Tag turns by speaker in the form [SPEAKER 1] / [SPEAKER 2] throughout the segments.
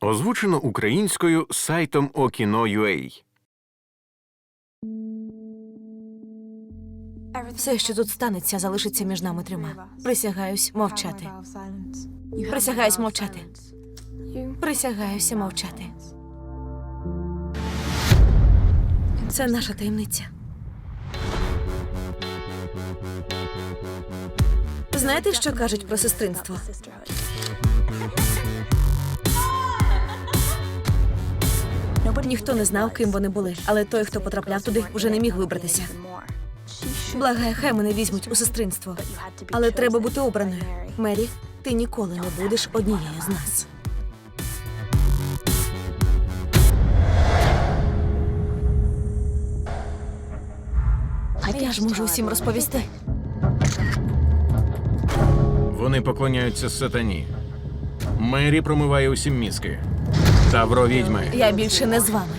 [SPEAKER 1] Озвучено українською сайтом Okino.ua
[SPEAKER 2] Все, що тут станеться, залишиться між нами трьома. Присягаюсь мовчати. Присягаюсь мовчати. Присягаюся мовчати. Це наша таємниця. Знаєте, що кажуть про сестринство? Ніхто не знав, ким вони були, але той, хто потрапляв туди, вже не міг вибратися. Благаю, хай мене візьмуть у сестринство. Але треба бути обраною. Мері, ти ніколи не будеш однією з нас. Я ж можу усім розповісти.
[SPEAKER 1] Вони поклоняються сатані. Мері промиває усім мізки. Тавро відьми.
[SPEAKER 2] Я більше не з вами.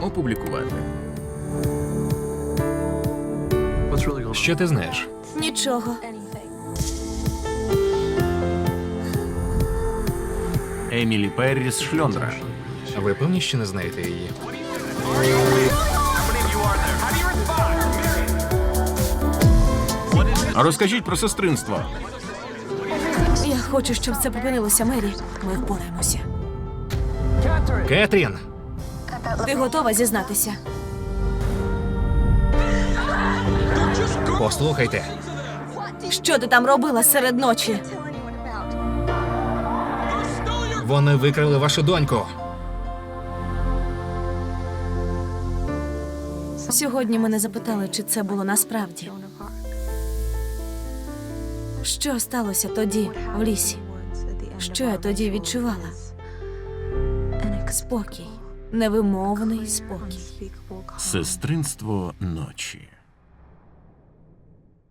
[SPEAKER 1] Опублікувати.
[SPEAKER 3] Що ти знаєш?
[SPEAKER 2] Нічого.
[SPEAKER 1] Емілі Перріс Шльондра.
[SPEAKER 3] А ви певні, що не знаєте її?
[SPEAKER 1] Розкажіть про сестринство.
[SPEAKER 2] Я хочу, щоб це припинилося, Мері. Ми впораємося.
[SPEAKER 3] Кетрін!
[SPEAKER 2] Ти готова зізнатися?
[SPEAKER 3] Послухайте,
[SPEAKER 2] Що ти там робила серед ночі?
[SPEAKER 3] вони викрали вашу доньку.
[SPEAKER 2] Сьогодні мене запитали, чи це було насправді. Що сталося тоді в лісі? Що я тоді відчувала? Спокій, невимовний спокій.
[SPEAKER 1] Сестринство ночі.